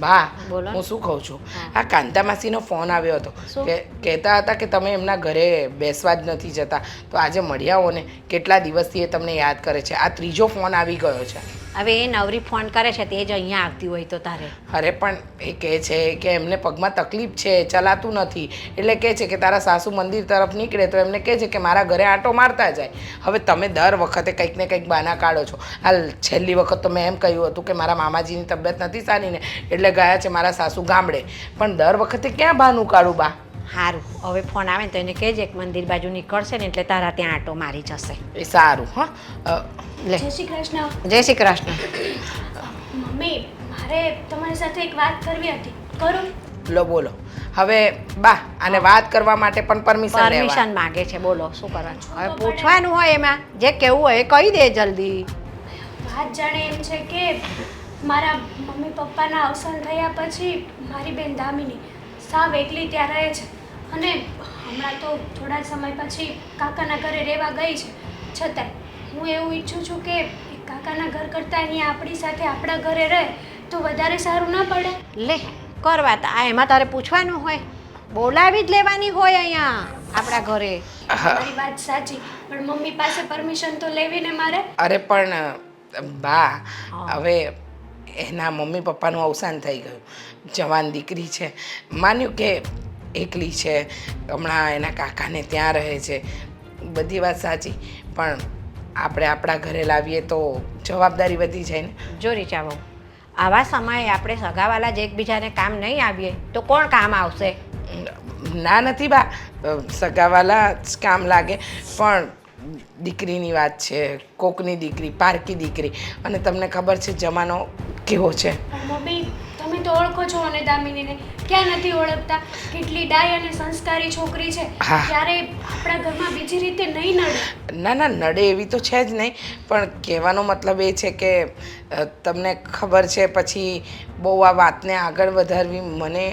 બા બોલો. હું શું કહું છું? આ કાંતા માસીનો ફોન આવ્યો હતો. કે કહેતા હતા કે તમે એમના ઘરે બેસવા જ નથી જતા. તો આજે મળ્યા હો ને કેટલા દિવસથી એ તમને યાદ કરે છે? આ ત્રીજો ફોન આવી ગયો છે. હવે એ નવરી ફોન કરે છે તે જ અહીંયા આવતી હોય તો તારે. અરે પણ એ કહે છે કે એમને પગમાં તકલીફ છે ચલાતું નથી. એટલે કહે છે કે તારા સાસુ મંદિર તરફ નીકળે તો એમને કહે છે કે મારા ઘરે આંટો મારતા જાય. હવે તમે દર વખતે કંઈક ને કંઈક બહાના કાઢો છો. હાલ છેલ્લી વખત તો મેં એમ કહ્યું હતું કે મારા મામાજીની તબિયત નથી સારી ને એટલે ગયા છે મારા સાસુ ગામડે. પણ દર વખતે ક્યાં બહાનું કાઢું બા? સારું હવે ફોન આવે ને તો એને કહેજે એક મંદિર બાજુ નીકળશે ને એટલે તારા ત્યાં આંટો મારી જશે. એ સારું હા. લે. જય શ્રી કૃષ્ણ. જય શ્રી કૃષ્ણ. મમ્મી મારે તમારી સાથે એક વાત કરવી હતી. કરું? લો બોલો. હવે બા આને વાત કરવા માટે પણ પરમિશન લેવા. પરમિશન માગે છે. બોલો શું કરવાનું? હવે પૂછવાનું હોય એમાં. જે કેવું હોય એ કહી દે જલ્દી. વાત જાણે એમ છે કે મારા મમ્મી પપ્પાના અવસાન થયા પછી મારી બેન દામિની સાવ એકલી ત્યાં રહે છે. અને હમણાં તો થોડા સમય પછી કાકાના ઘરે રહેવા ગઈ છે. છતાંય હું એવું ઈચ્છું છું કે કાકાના ઘર કરતાં અહીંયા આપણી સાથે આપણા ઘરે રહે તો વધારે સારું ન પડે. લે કર વાત. આ એમાં તારે પૂછવાનું હોય. બોલાવી જ લેવાની હોય અહીંયા આપણા ઘરે. મારી વાત સાચી પણ મમ્મી પાસે પરમિશન તો લેવી ને મારે? અરે પણ બા હવે એના મમ્મી પપ્પાનું અવસાન થઈ ગયું. જવાન દીકરી છે. માન્યું કે એકલી છે. હમણાં એના કાકાને ત્યાં રહે છે. બધી વાત સાચી. પણ આપણે આપણા ઘરે લાવીએ તો જવાબદારી વધી જાય ને. જો રીચા આવા સમયે આપણે સગાવાલા જ એકબીજાને કામ નહીં આવીએ તો કોણ કામ આવશે? ના નથી બા સગાવાલા જ કામ લાગે. પણ દીકરીની વાત છે કોકની દીકરી પારકી દીકરી. અને તમને ખબર છે જમાનો કેવો છે? મમ્મી તમે તો ઓળખો છો અને દામિનીને. ક્યાં નથી ઓળખતા? કેટલી ડાય અને સંસ્કારી છોકરી છે. ત્યારે આપણા ઘરમાં બીજી રીતે નહીં નડે? ના ના નડે એવી તો છે જ નહીં. પણ કહેવાનો મતલબ એ છે કે તમને ખબર છે પછી બહુ આ વાતને આગળ વધારવી મને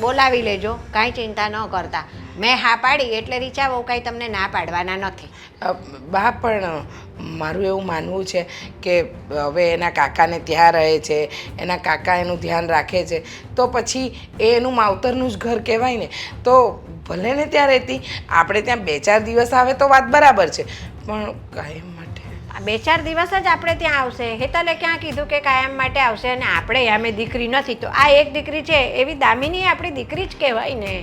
બોલાવી લેજો. કાંઈ ચિંતા ન કરતા. મેં હા પાડી એટલે રીચા બહુ કાંઈ તમને ના પાડવાના નથી. બા પણ મારું એવું માનવું છે કે હવે એના કાકાને ત્યાં રહે છે એના કાકા એનું ધ્યાન રાખે છે તો પછી એ એનું માવતરનું જ ઘર કહેવાય ને તો ભલે ને ત્યાં રહેતી આપણે ત્યાં બે ચાર દિવસ આવે તો વાત બરાબર છે પણ કાયમ માટે. આ બે ચાર દિવસ જ આપણે ત્યાં આવશે. હેતલે ક્યાં કીધું કે કાયમ માટે આવશે અને આપણે અમે દીકરી નથી તો આ એક દીકરી છે એવી દામિની આપણી દીકરી જ કહેવાય ને.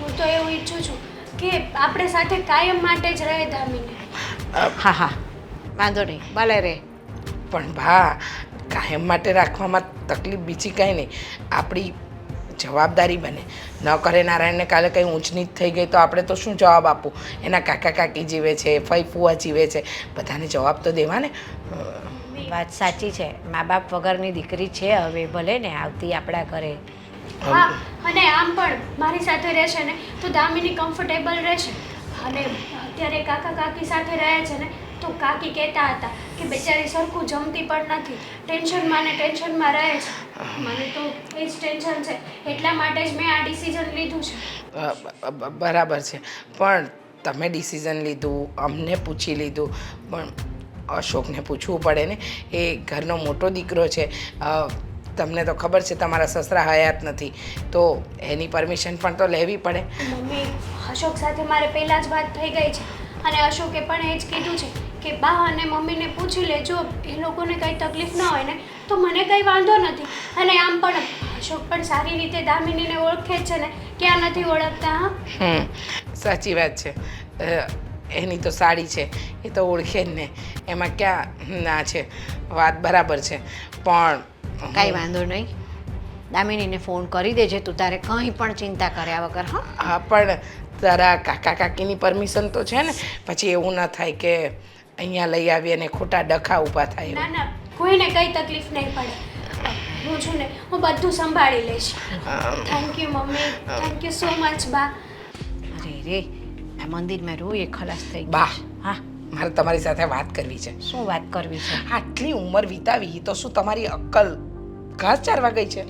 હું તો એવું ઈચ્છું છું કે આપણે સાથે કાયમ માટે જ રહે દામિની હા હા. વાંધો નહીં. ભલે રે. પણ ભા કાયમ માટે રાખવામાં તકલીફ બીજી કાંઈ નહીં. આપણી જવાબદારી બને. ન કરે નારાયણને કાલે કંઈ ઊંચ નીચ થઈ ગઈ તો આપણે તો શું જવાબ આપવું? એના કાકા કાકી જીવે છે ફઈ ફુવા જીવે છે. બધાને જવાબ તો દેવા ને વાત સાચી છે. મા બાપ વગરની દીકરી છે હવે ભલે ને આવતી આપણા ઘરે. હા, અને આમ પણ મારી સાથે રહેશે ને તો દામિની કમ્ફર્ટેબલ રહેશે. અને અત્યારે કાકા કાકી સાથે રહે છે ને તો કાકી કહેતા હતા કે બેચારી સરખું જમતી પણ નથી, ટેન્શનમાં ને ટેન્શનમાં રહે છે. મને તો એ જ ટેન્શન છે, એટલા માટે જ મેં આ ડિસિઝન લીધું છે. બરાબર છે, પણ તમે ડિસિઝન લીધું, અમને પૂછી લીધું, પણ અશોકને પૂછવું પડે ને, એ ઘરનો મોટો દીકરો છે તમને તો ખબર છે તમારા સસરા હયાત નથી. તો એની પરમિશન પણ તો લેવી પડે. મમ્મી અશોક સાથે મારે પહેલાં જ વાત થઈ ગઈ છે. અને અશોકે પણ એ જ કીધું છે કે બા અને મમ્મીને પૂછી લેજો એ લોકોને કંઈ તકલીફ ન હોય ને તો મને કંઈ વાંધો નથી. અને આમ પણ અશોક પણ સારી રીતે દામિનીને ઓળખે છે ને ક્યાં નથી ઓળખતા હા? સાચી વાત છે. એની તો સાડી છે એ તો ઓળખે જ ને. એમાં ક્યાં ના છે વાત બરાબર છે. પણ કાંઈ વાંધો નહીં. દામિનીને ફોન કરી દેજે તું તારે કંઈ પણ ચિંતા કર્યા વગર હા? હા પણ તારા કાકા કાકીની પરમિશન તો છે ને પછી એવું ન થાય કે અહીંયા લઈ આવીએ અને ખોટા ડખા ઊભા થાય ના ના કોઈને કંઈ તકલીફ નહીં પડે. હું છું ને હું બધું સંભાળી લઈશ. Thank you mummy. Thank you so much બા. અરે રે આ મંદિરમાં રૂ એ ખલાસ થઈ બા. હા. મારે તમારી સાથે વાત કરવી છે. શું વાત કરવી છે? આટલી ઉંમર વિતાવી તો શું તમારી અક્કલ ઘાસ ચારવા ગઈ છે?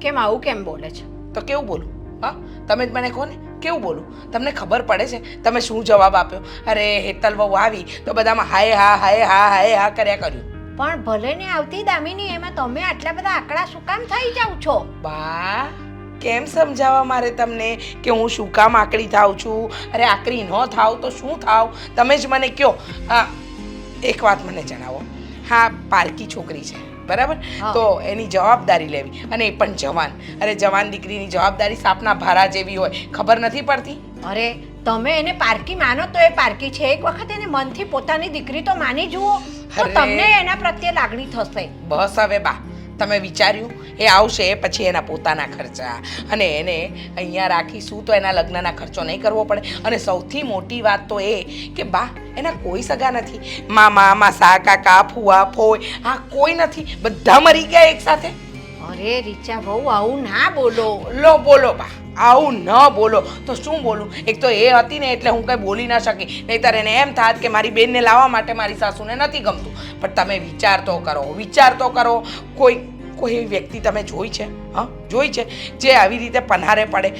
કેમ આવું કેમ બોલે છે? તો કેવું બોલું? હા? તમે જ મને કહો ને કેવું બોલું? તમને ખબર પડે છે તમે શું જવાબ આપ્યો? અરે હેતલ વહુ આવી તો બધામાં હાય હા હાય હા હાય હા કર્યા કર્યું. પણ ભલે ને આવતી દામિની એમાં તમે આટલા બધા આંકડા શું કામ થઈ જાવ છો? બા કેમ સમજાવવા મારે તમને કે હું શું કામ આકડી થાવ છું? અરે આકરી ન થાવ તો શું થાવ તમે જ મને કહો. હા એક વાત મને જણાવો. હા પારકી છોકરી છે. બરાબર? તો એની જવાબદારી લેવી. અને એ પણ જવાન. અરે જવાન દીકરીની જવાબદારી સાપના ભારા જેવી હોય. ખબર નથી પડતી? અરે તમે એને પારકી માનો તો એ પારકી છે. એક વખત એને મનથી પોતાની દીકરી તો માની જુઓ. તો તમને એના પ્રત્યે લાગણી થશે. બસ હવે બા. તમે વિચાર્યું? એ આવશે પછી એના પોતાના ખર્ચા. અને એને અહીંયા રાખીશું તો એના લગ્નના ખર્ચો નહીં કરવો પડે. અને સૌથી મોટી વાત તો એ કે બા એના કોઈ સગા નથી. મામા માસા કાકા ફુવા ફોય હા કોઈ નથી. બધા મરી ગયા એકસાથે અરે રીચા બહુ આવું ના બોલો. લો બોલો બા. આવું ન બોલો. તો શું બોલું? એક તો એ હતી ને એટલે હું કંઈ બોલી ન શકી. નહીંતર એને એમ થાત કે મારી બેનને લાવવા માટે મારી સાસુને નથી ગમતું. પણ તમે વિચાર તો કરો વિચાર તો કરો. કોઈ કોઈ એવી વ્યક્તિ તમે જોઈ છે? હા, જોઈ છે? જે આવી રીતે પનારે પડે.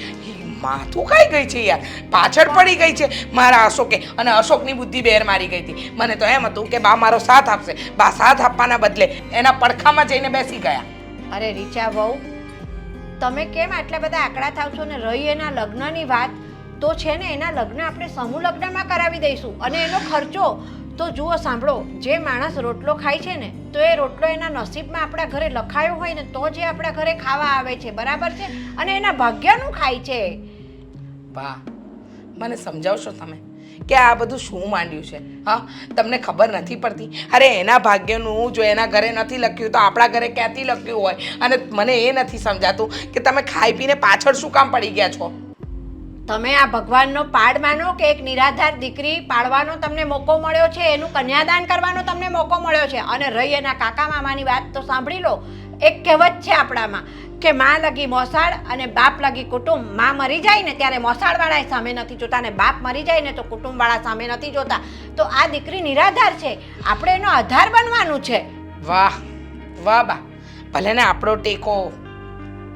માથું ખાઈ ગઈ છે યાર. પાછળ પડી ગઈ છે. મારા અશોકે. અને અશોકની બુદ્ધિ બેર મારી ગઈ હતી. મને તો એમ હતું કે બા મારો સાથ આપશે. બા સાથ આપવાના બદલે એના પડખામાં જઈને બેસી ગયા. અરે રીચા બહુ તમે કેમ આટલા બધા આંકડા થાવ છો ને રહી એના લગ્નની વાત? તો છે ને એના લગ્ન આપણે સમૂહ લગ્નમાં કરાવી દઈશું. અને એનો ખર્ચો તો જુઓ, સાંભળો, જે માણસ રોટલો ખાય છે ને, તો એ રોટલો એના નસીબમાં આપણા ઘરે લખાયો હોય ને, તો જે આપણા ઘરે ખાવા આવે છે, બરાબર છે? અને એના ભાગ્યનું ખાય છે. વાહ, મને સમજાવશો તમે કે આ બધું શું માંડ્યું છે? હા, તમને ખબર નથી પડતી? અરે, એના ભાગ્યનું જો એના ઘરે નથી લખ્યું, તો આપણા ઘરે ક્યાંથી લખ્યું હોય? અને મને એ નથી સમજાતું કે તમે ખાઈ પીને પાછળ શું કામ પડી ગયા છો? તમે આ ભગવાનનો પાડ માનો કે એક નિરાધાર દીકરી પાડવાનો તમને મોકો મળ્યો છે, એનું કન્યાદાન કરવાનો તમને મોકો મળ્યો છે? અને રહી એના કાકા મામાની વાત તો સાંભળી લો. એક કહેવત છે આપણામાં કે માં લગી મોસાળ અને બાપ લગી કુટુંબ. માં મરી જાય ને ત્યારે મોસાળવાળા સામે નથી જોતા અને બાપ મરી જાય ને તો કુટુંબવાળા સામે નથી જોતા. તો આ દીકરી નિરાધાર છે. આપણે એનો આધાર બનવાનું છે. વાહ વાહ બા. ભલે ને આપણો ટેકો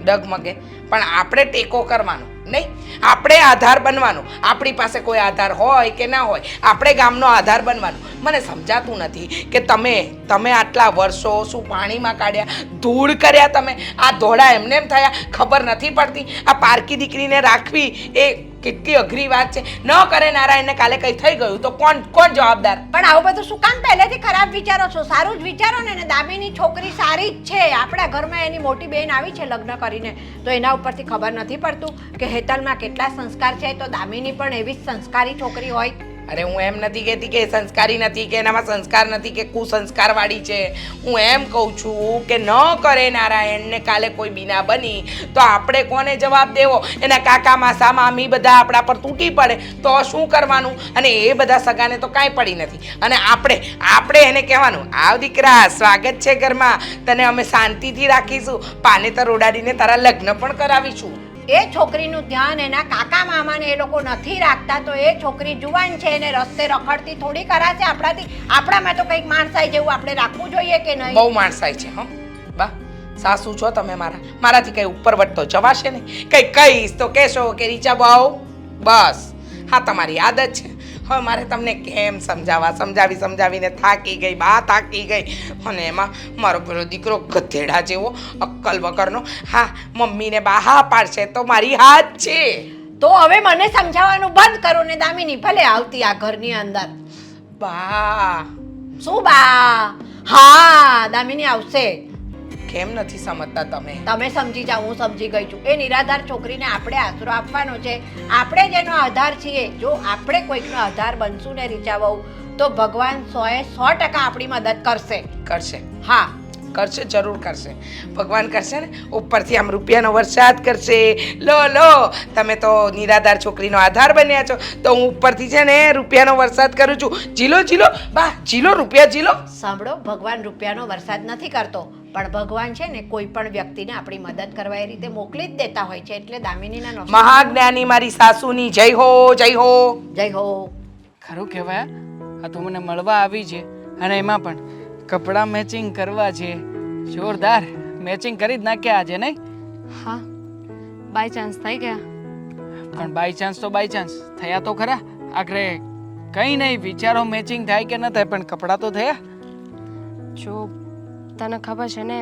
ડગમગે, પણ આપણે ટેકો કરવાનો. નહીં? આપણે આધાર બનવાનો. આપણી પાસે કોઈ આધાર હોય કે ના હોય, આપણે ગામનો આધાર બનવાનો. મને સમજાતું નથી કે તમે તમે આટલા વર્ષો શું પાણીમાં કાઢ્યા, ધૂળ કર્યા તમે? આ ધોળા એમને એમ થયા, ખબર નથી પડતી. આ પારકી દીકરીને રાખવી એ કેટલી અઘરી વાત છે. ન કરે નારાયણને કાલે કંઈ થઈ ગયું તો કોણ કોણ જવાબદાર? પણ આવું બધું શું કામ પહેલેથી ખરાબ વિચારો છો? સારું જ વિચારો ને દામિની છોકરી સારી જ છે. આપણા ઘરમાં એની મોટી બહેન આવી છે લગ્ન કરીને. તો એના ઉપરથી ખબર નથી પડતું કે હેતલમાં કેટલા સંસ્કાર છે. તો દામિની પણ એવી જ સંસ્કારી છોકરી હોય. અરે હું એમ નથી કહેતી કે સંસ્કારી નથી, કે એનામાં સંસ્કાર નથી, કે કુસંસ્કારવાળી છે. હું એમ કહું છું કે ન કરે નારાયણને કાલે કોઈ બીના બની, તો આપણે કોને જવાબ દેવો? એના કાકા માસા મામી બધા આપણા પર તૂટી પડે, તો શું કરવાનું? અને એ બધા સગાને તો કાંઈ પડી નથી. અને આપણે આપણે એને કહેવાનું, આવ દીકરા, સ્વાગત છે ઘરમાં. તને અમે શાંતિથી રાખીશું. પાને તો રોડાડીને તારા લગ્ન પણ કરાવીશું. એ છોકરીનું ધ્યાન એના કાકા મામાને એ લોકો નથી રાખતા, તો એ છોકરી જુવાન છે, એને રસ્તે રખડતી થોડી કરાશે આપણાથી? આપણામાં તો કંઈક માણસાઈ જેવું આપણે રાખવું જોઈએ કે નહીં? બહુ માણસાઈ છે, હં. બા, સાસુ છો તમે મારા. મારાથી કંઈ ઉપર વટતો જવાશે ને કંઈ કહીશ તો કહેશો કે રીચા બહુ બસ. હા, તમારી આદત છે. હવે મારે તમને કેમ સમજાવવા? સમજાવી સમજાવીને થાકી ગઈ બા થાકી ગઈ. અને એમાં મારો પેલો દીકરો ગધેડા જેવો અક્કલ વગરનો. હા મમ્મીને બા હા પાડશે તો મારી હાથ છે. તો હવે મને સમજાવવાનું બંધ કરો ને દામિની ભલે આવતી આ ઘરની અંદર. બા. શું બા? હા દામિની આવશે. કેમ નથી સમજતા તમે. તમે સમજી જાઓ હું સમજી ગઈ છું. એ નિરાધાર છોકરીને આપણે આશરો આપવાનો છે. આપણે જેનો આધાર છીએ. જો આપણે કોઈકનો આધાર બનશું ને રીચા વહુ તો ભગવાન સોએ સો ટકા આપણી મદદ કરશે. કરશે. હા. કરશે જરૂર કરશે. ભગવાન કરશે ને ઉપરથી આમ રૂપિયાનો વરસાદ કરશે. લો લો તમે તો નિરાધાર છોકરીનો આધાર બન્યા છો. તો હું ઉપરથી છે ને રૂપિયાનો વરસાદ કરું છું. જીલો જીલો બા જીલો રૂપિયા જીલો સાંભળો ભગવાન રૂપિયાનો વરસાદ નથી કરતો. પણ ભગવાન છે ને કોઈ પણ વ્યક્તિને આપણી મદદ કરવા એ રીતે મોકલી જ દેતા હોય છે એટલે દામિનીના મહાજ્ઞાની મારી સાસુની જય હો જય હો. જય હો. ખરું કહેવાય આ તો મને મળવા આવી છે અને એમાં પણ કપડાં મેચિંગ કરવા છે. જોરદાર મેચિંગ કરી જ નાખ્યા આજે નહીં? હા બાય ચાન્સ થઈ ગયા. પણ બાય ચાન્સ તો બાય ચાન્સ થયા તો ખરા. આખરે કંઈ નહીં વિચારો મેચિંગ થાય કે ન થાય પણ કપડાં તો થયા. જો તને ખબર છે ને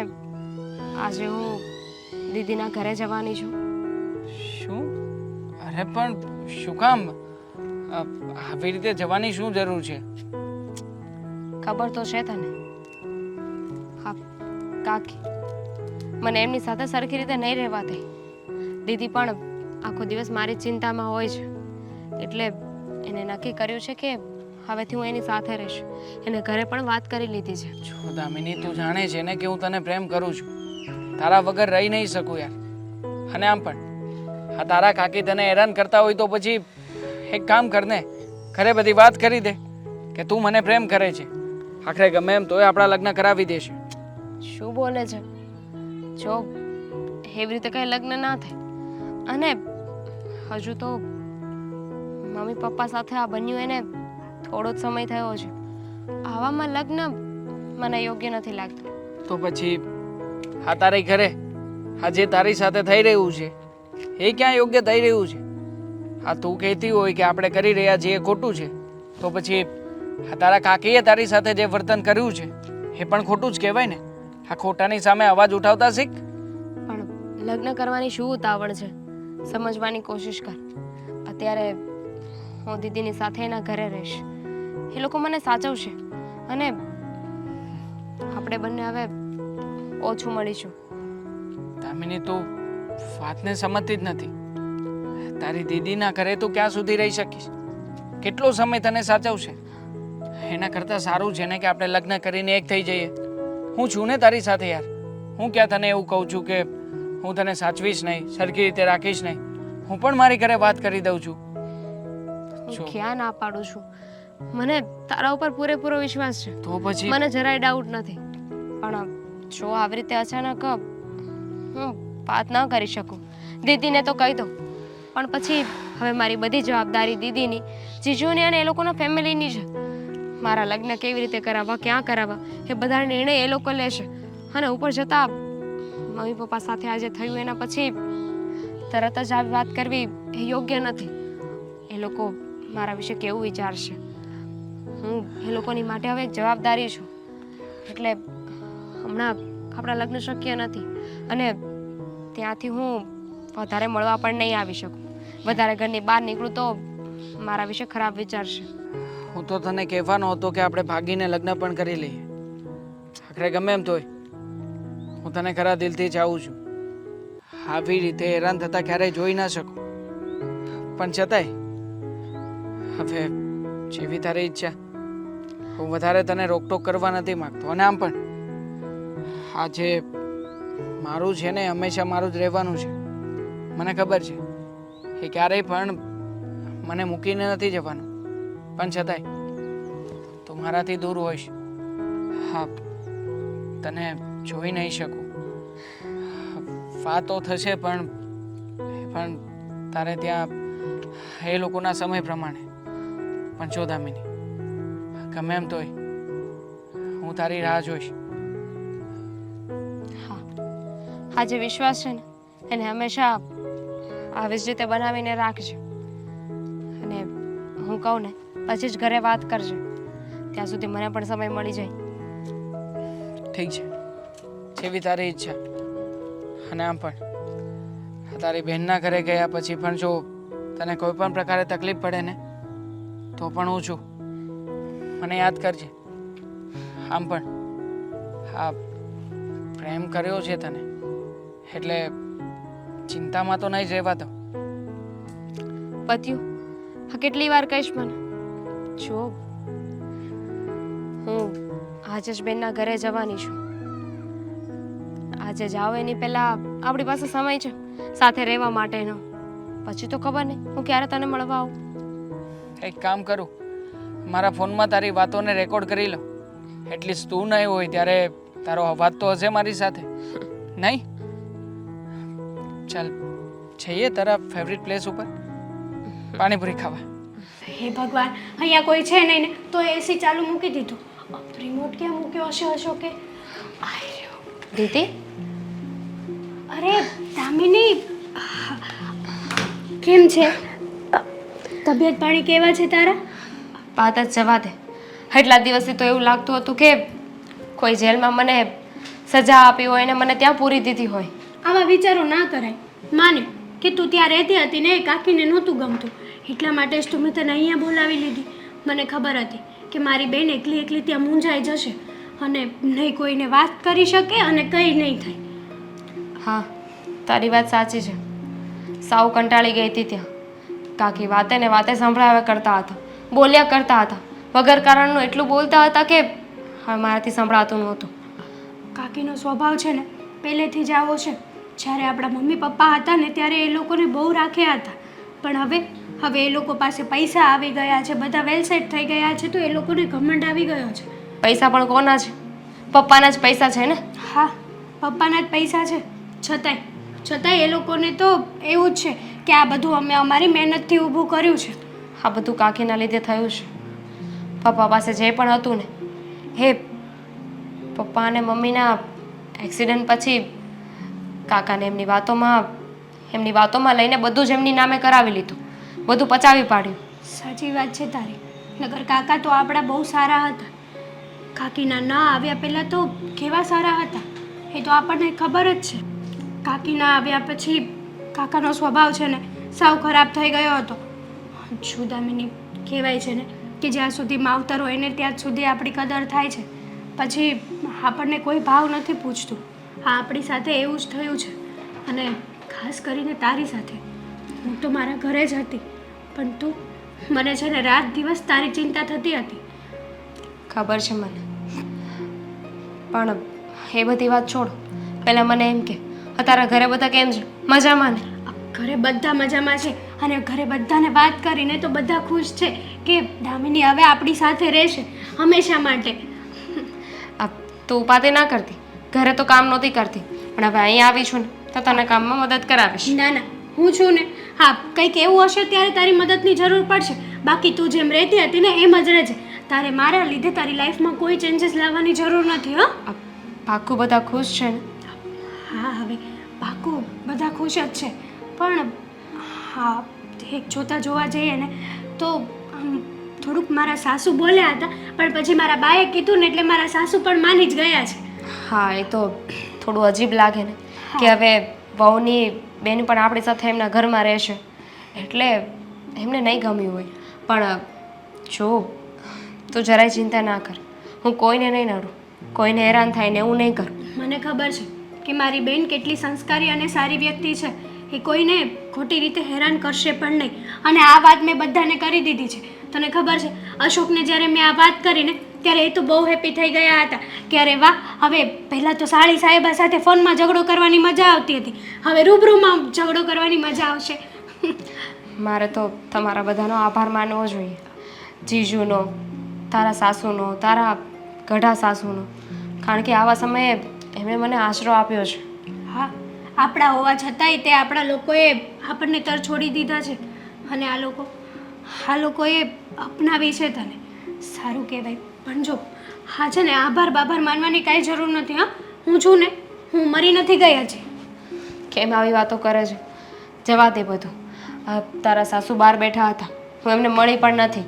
આજે હું દીદીના ઘરે જવાની છું. શું? અરે પણ શું કામ? આવી રીતે જવાની શું જરૂર છે? ખબર તો છે તને? હા કાકી મને એમની સાથે સરખી રીતે નહીં રહેવા દે. દીદી પણ આખો દિવસ મારી ચિંતામાં હોય છે. એટલે એને નક્કી કર્યું છે કે હવેથી હું એની સાથે રહીશ. એને ઘરે પણ વાત કરી લીધી છે. જો દામિની તું જાણે છે ને કે હું તને પ્રેમ કરું છું. તારા વગર રહી નહીં શકું યાર. અને આમ પણ. આ તારા કાકી તને હેરાન કરતા હોય તો પછી એક કામ કરને ઘરે બધી વાત કરી દે કે તું મને પ્રેમ કરે છે. આખરે ગમે એમ તોય આપણા લગ્ન કરાવી દેશે. શું બોલે છે? જો એવી રીતે કંઈ લગ્ન ના થાય. અને હજુ તો મમ્મી પપ્પા સાથે આ બન્યું એને થોડો જ સમય થયો છે. આવામાં લગ્ન મને યોગ્ય નથી લાગતું. તો પછી હા તારે ઘરે? આ જે તારી સાથે થઈ રહ્યું છે એ ક્યાં યોગ્ય થઈ રહ્યું છે? હા તું કહેતી હોય કે આપણે કરી રહ્યા છીએ ખોટું છે. તો પછી હા તારા કાકીએ તારી સાથે જે વર્તન કર્યું છે એ પણ ખોટું જ કહેવાય ને. આ ખોટાની સામે અવાજ ઉઠાવતા શીખ. પણ લગ્ન કરવાની શું ઉતાવળ છે? સમજવાની કોશિશ કર. અત્યારે હું દીદીની સાથે એના ઘરે રહીશ. એ લોકો મને સાચવશે. અને આપણે બંને હવે ઓછું મળીશું. દામિની તું વાતને સમજતી જ નથી. તારી દીદીના ઘરે તું ક્યાં સુધી રહી શકીશ? કેટલો સમય તને સાચવશે? એના કરતાં સારું છે ને કે આપણે લગ્ન કરીને એક થઈ જઈએ. હું છું ને તારી સાથે યાર. હું ક્યાં તને એવું કહું છું કે હું તને સાચવીશ નહીં સરખી રીતે રાખીશ નહીં. હું પણ મારી ઘરે વાત કરી દઉં છું. ક્યાં ના પાડું છું? મને તારા ઉપર પૂરેપૂરો વિશ્વાસ છે. તો પછી મને જરાય ડાઉટ નથી. પણ જો આવી રીતે અચાનક હું વાત ન કરી શકું દીદીને તો કહી દો પણ પછી હવે મારી બધી જવાબદારી દીદીની જીજુની અને એ લોકોના ફેમિલીની છે. મારા લગ્ન કેવી રીતે કરાવવા ક્યાં કરાવવા એ બધા નિર્ણય એ લોકો લેશે. અને ઉપર જતાં મમ્મી પપ્પા સાથે આજે થયું એના પછી તરત જ આવી વાત કરવી એ યોગ્ય નથી. એ લોકો મારા વિશે કેવું વિચારશે? હું એ લોકોની માટે હવે એક જવાબદારી છું. એટલે હમણાં આપણા લગ્ન શક્ય નથી. અને ત્યાંથી હું વધારે મળવા પણ નહીં આવી શકું. વધારે ઘરની બહાર નીકળું તો મારા વિશે ખરાબ વિચારશે હું તો તને કહેવાનો હતો કે આપણે ભાગીને લગ્ન પણ કરી લઈએ. આખરે ગમે એમ તોય. હું તને ખરા દિલથી ચાહું છું. આવી રીતે હેરાન થતા ક્યારેય જોઈ ના શકું. પણ છતાંય હવે જેવી તારી ઈચ્છા. હું વધારે તને રોકટોક કરવા નથી માંગતો. અને આમ પણ આ જે મારું છે ને, હંમેશા મારું જ રહેવાનું છે. મને ખબર છે એ ક્યારેય પણ મને મૂકીને નથી જવાનું. પણ છતાંય તું મારાથી દૂર હોઈશ. હા, તને જોઈ નહીં શકું. વાતો થશે પણ પણ તારે ત્યાં એ લોકોના સમય પ્રમાણે. દામિની ગમે એમ તોય. હું તારી રાહ જોઈશ. હા. આ જે વિશ્વાસ છે ને એને હંમેશા આવી જ રીતે બનાવીને રાખજે. અને હું કહું ને પછી જ ઘરે વાત કરજે. ત્યાં સુધી મને પણ સમય મળી જાય. ઠીક છે. જેવી તારી ઈચ્છા. અને આમ પણ. તારી બહેનના ઘરે ગયા પછી પણ જો તને કોઈ પણ પ્રકારે તકલીફ પડે ને તો પણ હું છું. મને યાદ કરજે. આમ પણ હા પ્રેમ કર્યો છે તને એટલે ચિંતામાં તો નહીં રહેવા દો. પત્યું હા કેટલી વાર કહીશ મને? જો હું આજે જ બેનના ઘરે જવાની છું. આજે જાઓ એની પહેલા આપણી પાસે સમય છે સાથે રહેવા માટેનો. પછી તો ખબર નહીં હું ક્યારે તને મળવા આવું? એક કામ કરું મારા ફોનમાં તારી વાતોને રેકોર્ડ કરી લો. એટલીસ્ટ તું નહીં હોય ત્યારે તારો અવાજ તો હશે મારી સાથે. નહીં? ચાલ જઈએ તારા ફેવરિટ પ્લેસ ઉપર. પાણીપુરી ખાવા. હે ભગવાન અહીંયા કોઈ છે નહીં ને તો એસી ચાલુ મૂકી દીધું. રિમોટ ક્યાં મૂક્યો હશે અશોકે? દીદી? અરે દામિની કેમ છે? તબિયત પાણી કેવા છે તારા? જ જવા દે. એટલા દિવસથી તો એવું લાગતું હતું કે કોઈ જેલમાં મને સજા આપી હોય અને મને ત્યાં પૂરી દીધી હોય. આવા વિચારો ના કરાય. માને કે તું ત્યાં રહેતી હતી ને એ કાકીને નહોતું ગમતું. એટલા માટે જ તું મેં તને અહીંયા બોલાવી લીધી. મને ખબર હતી કે મારી બેન એકલી એકલી ત્યાં મૂંઝાઈ જશે અને નહીં કોઈને વાત કરી શકે અને કંઈ નહીં થાય. હા તારી વાત સાચી છે. સાવ કંટાળી ગઈ હતી ત્યાં. કાકી વાતે ને વાતે સંભળાવ્યા કરતા હતા. બોલ્યા કરતા હતા. વગર કારણનું એટલું બોલતા હતા કે હવે મારાથી સંભળાતું નહોતું. કાકીનો સ્વભાવ છે ને પહેલેથી જ આવો છે. જ્યારે આપણા મમ્મી પપ્પા હતા ને ત્યારે એ લોકોને બહુ રાખ્યા હતા. પણ હવે હવે એ લોકો પાસે પૈસા આવી ગયા છે બધા વેલ સેટ થઈ ગયા છે તો એ લોકોને ઘમંડ આવી ગયો છે. પૈસા પણ કોના છે? પપ્પાના જ પૈસા છે ને? હા પપ્પાના જ પૈસા છે. છતાંય છતાંય એ લોકોને તો એવું જ છે કે આ બધું અમે અમારી મહેનતથી ઊભું કર્યું છે. આ બધું કાકીના લીધે થયું છે. પપ્પા પાસે જે પણ હતું ને, હે, પપ્પા અને મમ્મીના એક્સિડન્ટ પછી કાકાને એમની વાતોમાં એમની વાતોમાં લઈને બધું જ એમની નામે કરાવી લીધું. બધું પચાવી પાડ્યું. સાચી વાત છે તારી. નગર કાકા તો આપણા બહુ સારા હતા. કાકીના ના આવ્યા પહેલાં તો કેવા સારા હતા? એ તો આપણને ખબર જ છે. કાકીના આવ્યા પછી કાકાનો સ્વભાવ છે ને, સાવ ખરાબ થઈ ગયો હતો. જુદામીની કહેવાય છે ને કે જ્યાં સુધી માવતર હોય ને ત્યાં સુધી આપણી કદર થાય છે. પછી આપણને કોઈ ભાવ નથી પૂછતું. આ આપણી સાથે એવું જ થયું છે. અને ખાસ કરીને તારી સાથે. હું તો મારા ઘરે જ હતી. પણ તું મને છે ને રાત દિવસ તારી ચિંતા થતી હતી. ખબર છે મને. પણ એ બધી વાત છોડ. પહેલાં મને એમ કે તારા ઘરે બધા કેમ છે? મજામાં ને? ઘરે બધા મજામાં છે. અને ઘરે બધાને વાત કરીને તો બધા ખુશ છે કે દામિની હવે આપણી સાથે રહેશે હંમેશા માટે. તો તું ઉપાધિ ના કરતી. ઘરે તો કામ નહોતી કરતી. પણ હવે અહીંયા આવી છું ને તો તને કામમાં મદદ કરાવીશ. ના ના હું છું ને. હા કંઈક એવું હશે ત્યારે તારી મદદની જરૂર પડશે. બાકી તું જેમ રહેતી હતી ને એમ જ રહેજે. તારે મારા લીધે તારી લાઈફમાં કોઈ ચેન્જીસ લાવવાની જરૂર નથી હો. પાકું બધા ખુશ છે ને? હા હવે પાકું બધા ખુશ જ છે. પણ હા એક જોતા જોવા જઈએ ને તો આમ થોડુંક મારા સાસુ બોલ્યા હતા પણ પછી મારા બાએ કીધું ને એટલે મારા સાસુ પણ માની જ ગયા છે. હા એ તો થોડું અજીબ લાગે ને કે હવે વહુની બેન પણ આપણી સાથે એમના ઘરમાં રહેશે. એટલે એમને નહીં ગમ્યું હોય. પણ જો તું જરાય ચિંતા ના કર. હું કોઈને નહીં નડું. કોઈને હેરાન થાય ને એવું નહીં કરું. મને ખબર છે કે મારી બેન કેટલી સંસ્કારી અને સારી વ્યક્તિ છે. એ કોઈને ખોટી રીતે હેરાન કરશે પણ નહીં. અને આ વાત મેં બધાને કરી દીધી છે. તને ખબર છે? અશોકને જ્યારે મેં આ વાત કરીને ત્યારે એ તો બહુ હેપી થઈ ગયા હતા. કે અરે વાહ હવે પહેલાં તો સાળી સાહેબા સાથે ફોનમાં ઝઘડો કરવાની મજા આવતી હતી. હવે રૂબરૂમાં ઝઘડો કરવાની મજા આવશે. મારે તો તમારા બધાનો આભાર માનવો જોઈએ. જીજુનો તારા સાસુનો તારા ગઢા સાસુનો. કારણ કે આવા સમયે એમણે મને આશરો આપ્યો છે. હા. આપણા હોવા છતાંય તે આપણા લોકોએ આપણને તર છોડી દીધા છે. અને આ લોકો આ લોકોએ અપનાવી છે તને. સારું કહેવાય. પણ જો હા છે ને આભાર બાભાર માનવાની કાંઈ જરૂર નથી હા? હું છું ને હું મરી નથી ગઈ હજી કેમ આવી વાતો કરે છે? જવા દે બધું. તારા સાસુ બહાર બેઠા હતા. હું એમને મળી પણ નથી.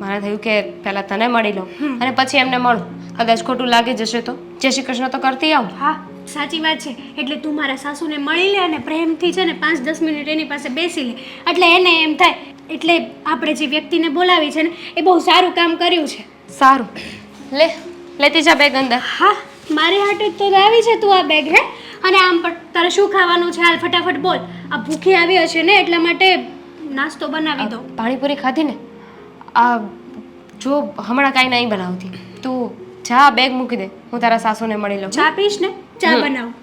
મારે થયું કે પહેલાં તને મળી લઉં અને પછી એમને મળું. કદાચ ખોટું લાગી જશે તો. જય શ્રી કૃષ્ણ તો કરતી આવું. હા. સાચી વાત છે. એટલે તું મારા સાસુને મળી લે અને પ્રેમથી છે ને પાંચ દસ મિનિટ એની પાસે બેસી લે. એટલે એને એમ થાય એટલે આપણે જે વ્યક્તિને બોલાવી છે ને એ બહુ સારું કામ કર્યું છે. સારું. લે લેતી જા બેગ અંદર. હા મારી હાટે જ તો લાવી છે તું આ બેગ હે? અને આમ પણ તારે શું ખાવાનું છે? હાલ ફટાફટ બોલ. આ ભૂખી આવી હશે ને એટલા માટે નાસ્તો બનાવી દો પાણીપુરી ખાધી ને? આ જો હમણાં કાંઈ નહીં બનાવતી. તું જા બેગ મૂકી દે. હું તારા સાસુને મળી લઉં ચા પીશ ને? ચા બનાવું.